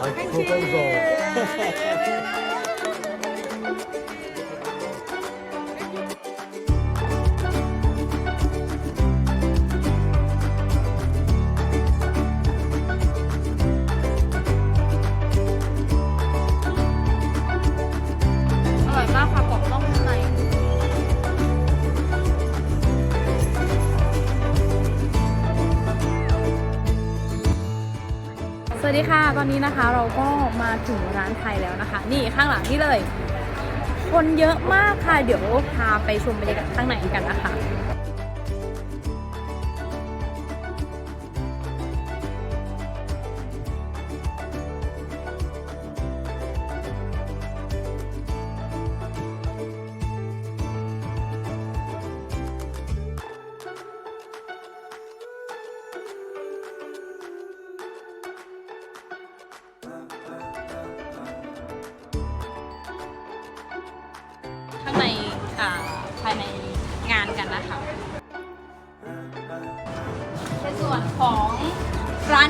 欢迎各位。 สวัสดีค่ะ ตอนนี้นะคะเราก็มาถึงร้านไทยแล้วนะคะ นี่ข้างหลังนี่เลย คนเยอะมากค่ะ เดี๋ยวพาไปชมบรรยากาศข้างในกันนะคะ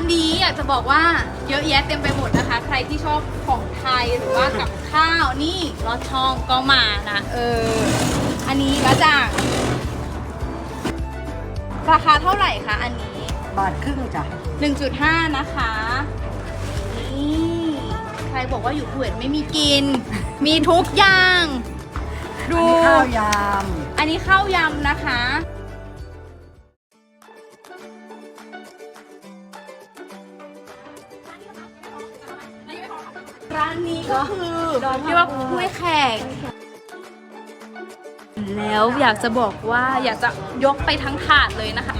านนี้อยากจะบอกว่าเยอะแยะเต็มไปหมดนะคะ ใครที่ชอบของไทยหรือว่ากับข้าวนี่รอดช่องก็มานะเออ อันนี้ก็จาก ราคาเท่าไหร่คะอันนี้ บาทครึ่งจ้ะ1.5 นะคะ นี่ใครบอกว่าอยู่คุเวตไม่มีกิน มีทุกอย่างอันดูนี้ข้าวยอันนี้ข้าวยำนะคะ นี้ก็คือที่ว่าคุ้วยแขก แล้วอยากจะบอกว่าอยากจะยกไปทั้งถาดเลยนะคะ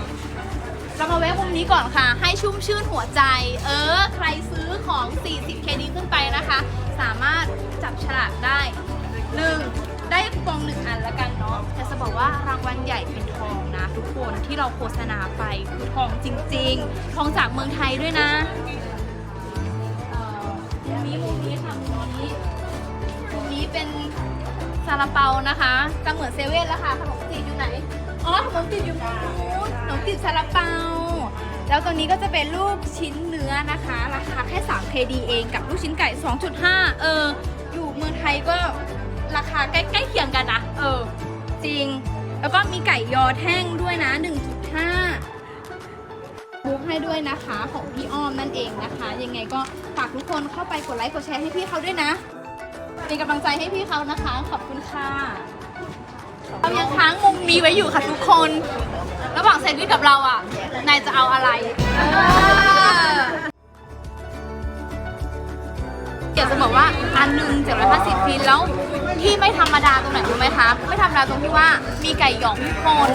เรามาแวะมุมนี้ก่อนค่ะ ให้ชุ่มชื่นหัวใจ เออ ใครซื้อของ 40 เคดีขึ้นไปนะคะ สามารถจับฉลากได้ 1. ได้คูปองหนึ่งอันละกันเนาะแต่จะบอกว่ารางวัลใหญ่เป็นทองนะ ทุกคนที่เราโฆษณาไปคือทองจริง ๆ ทองจากเมืองไทยด้วยนะ นี้มุมนี้ค่ะมุมนี้มุมนี้เป็นซาลาเปานะคะจะเหมือนเซเว่นแล้วค่ะขนมจีบอยู่ไหนอ๋อขนมจีบอยู่ตรงนู้นขนมจีบซาลาเปา แล้วตัวนี้ก็จะเป็นลูกชิ้นเนื้อนะคะ ราคาแค่3 KD เองกับลูกชิ้นไก่ 2.5 เออ อยู่เมืองไทยก็ราคาใกล้ๆเคียงกันนะ เออ จริง แล้วก็มีไก่ยอแท่งด้วยนะ 1.5 บุ๊กให้ด้วยนะคะของพี่อ้อมนั่นเองนะคะ ยังไงก็ฝากทุกคนเข้าไปกดไลค์กดแชร์ให้พี่เขาด้วยนะ เป็นกำลังใจให้พี่เขานะคะ ขอบคุณค่ะเรายังค้างมุมนี้ไว้อยู่ค่ะทุกคน ระหว่างแซนด์วิชกับเราอะนายจะเอาอะไรอยากจะบอกว่าอันหนึ่ง750ฟินแล้ว ที่ไม่ธรรมดาตรงไหนรู้ไหมคะไม่ธรรมดาตรงที่ว่ามีไก่หยองทุกคน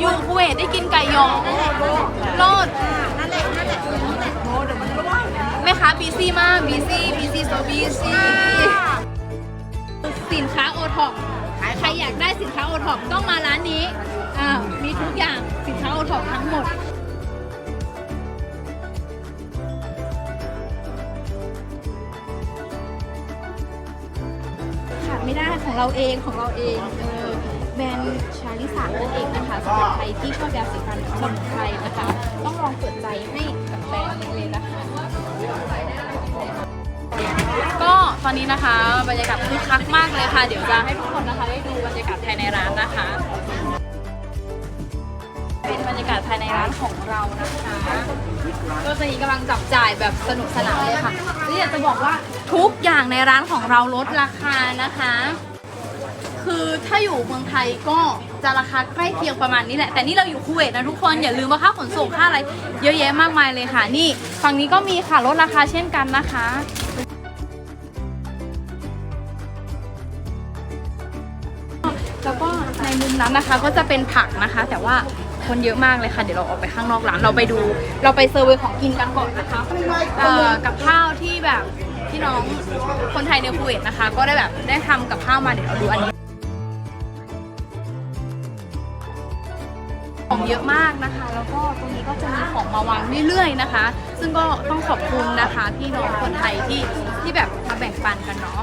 อยู่คุเวตได้กินไก่หยองโลดแม่ค้าบีซี่มากบีซี่บีซี่โซบีซี่สินค้าโอท็อปใครอยากได้สินค้าโอท็อปต้องมาร้านนี้อ่ามีทุกอย่าง ของเราเองของเราเองเออแบรนด์ชาลิสานั่นเองนะคะสำหรับใครที่ชอบยาสีฟันคนไทยนะคะ ต้องลองเปิดใจให้กับแบรนด์นี้เลยนะคะก็ตอนนี้นะคะบรรยากาศคึกคักมากเลยค่ะ เดี๋ยวจะให้ทุกคนนะคะได้ดูบรรยากาศภายในร้านนะคะ เป็นบรรยากาศภายในร้านของเรานะคะ ก็ตอนนี้กำลังจับจ่ายแบบสนุกสนานเลยค่ะที่อยากจะบอกว่าทุกอย่างในร้านของเราลดราคานะคะ คือถ้าอยู่เมืองไทยก็จะราคาใกล้เคียงประมาณนี้แหละ แต่นี่เราอยู่คูเวตนะทุกคน อย่าลืมว่าค่าขนส่งค่าอะไร เยอะแยะมากมายเลยค่ะ นี่ฝั่งนี้ก็มีค่ะลดราคาเช่นกันนะคะแล้วก็ในมุมนั้นนะคะก็จะเป็นผักนะคะ แต่ว่าคนเยอะมากเลยค่ะ เดี๋ยวเราออกไปข้างนอกร้านเราไปดู เราไปเซอร์เวย์ของกินกันก่อนนะคะเอ่อกับข้าวที่แบบพี่น้องคนไทยในคูเวตนะคะ ก็ได้แบบได้ทำกับข้าวมาเดี๋ยวเราดูอันนี้ ของเยอะมากนะคะ แล้วก็ตรงนี้ก็จะมีของมาวางเรื่อยๆนะคะ ซึ่งก็ต้องขอบคุณนะคะพี่น้องคนไทยที่ที่แบบมาแบ่งปันกันเนาะ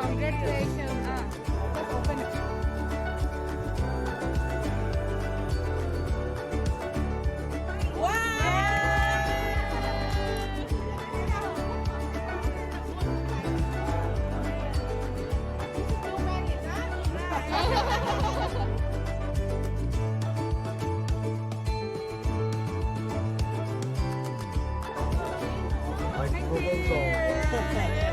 Congratulations. Ah. Thank you. Okay.